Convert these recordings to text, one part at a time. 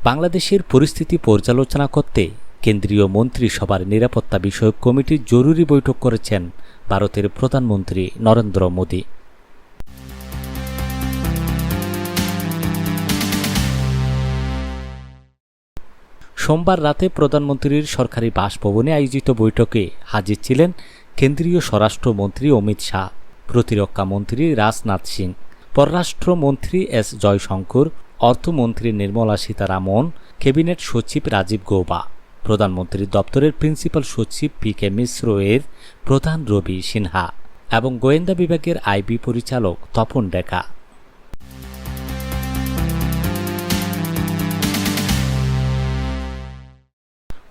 বাংলাদেশের পরিস্থিতি পর্যালোচনা করতে কেন্দ্রীয় মন্ত্রিসভার নিরাপত্তা বিষয়ক কমিটির জরুরি বৈঠক করেছেন ভারতের প্রধানমন্ত্রী নরেন্দ্র মোদী। সোমবার রাতে প্রধানমন্ত্রীর সরকারি বাসভবনে আয়োজিত বৈঠকে হাজির ছিলেন কেন্দ্রীয় স্বরাষ্ট্রমন্ত্রী অমিত শাহ, প্রতিরক্ষা মন্ত্রী রাজনাথ সিং, পররাষ্ট্রমন্ত্রী এস জয়শঙ্কর অর্থমন্ত্রী নির্মলা সীতারামন, ক্যাবিনেট সচিব রাজীব গৌবা প্রধানমন্ত্রীর দপ্তরের প্রিন্সিপাল সচিব পি কে মিশ্র এর প্রধান রবি সিনহা এবং গোয়েন্দা বিভাগের আইবি পরিচালক তপন ডেকা।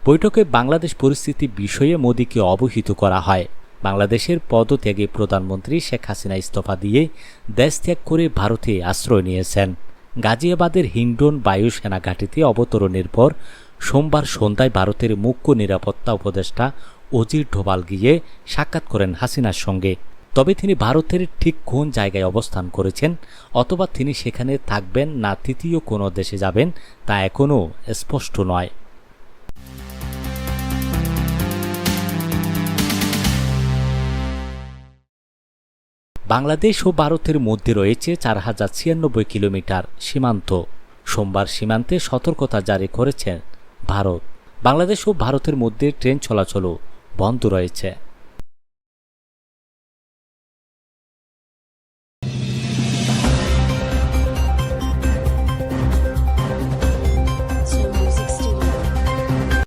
বৈঠকে বাংলাদেশ পরিস্থিতি বিষয়ে মোদীকে অবহিত করা হয়। বাংলাদেশের পদত্যাগে প্রধানমন্ত্রী শেখ হাসিনা ইস্তফা দিয়ে দেশ ত্যাগ করে ভারতে আশ্রয় নিয়েছেন। গাজিয়াবাদের হিন্ডন বায়ুসেনা ঘাঁটিতে অবতরণের পর সোমবার সন্ধ্যায় ভারতের মুখ্য নিরাপত্তা উপদেষ্টা অজির ডোভাল গিয়ে সাক্ষাৎ করেন হাসিনার সঙ্গে। তবে তিনি ভারতের ঠিক কোন জায়গায় অবস্থান করেছেন অথবা তিনি সেখানে থাকবেন না, তৃতীয় কোনো দেশে যাবেন তা এখনও স্পষ্ট নয়। বাংলাদেশ ও ভারতের মধ্যে রয়েছে চার হাজার ছিয়ানব্বই কিলোমিটার সীমান্ত। সোমবার সীমান্তে সতর্কতা জারি করেছেন ভারত। বাংলাদেশ ও ভারতের মধ্যে ট্রেন চলাচলও বন্ধ রয়েছে।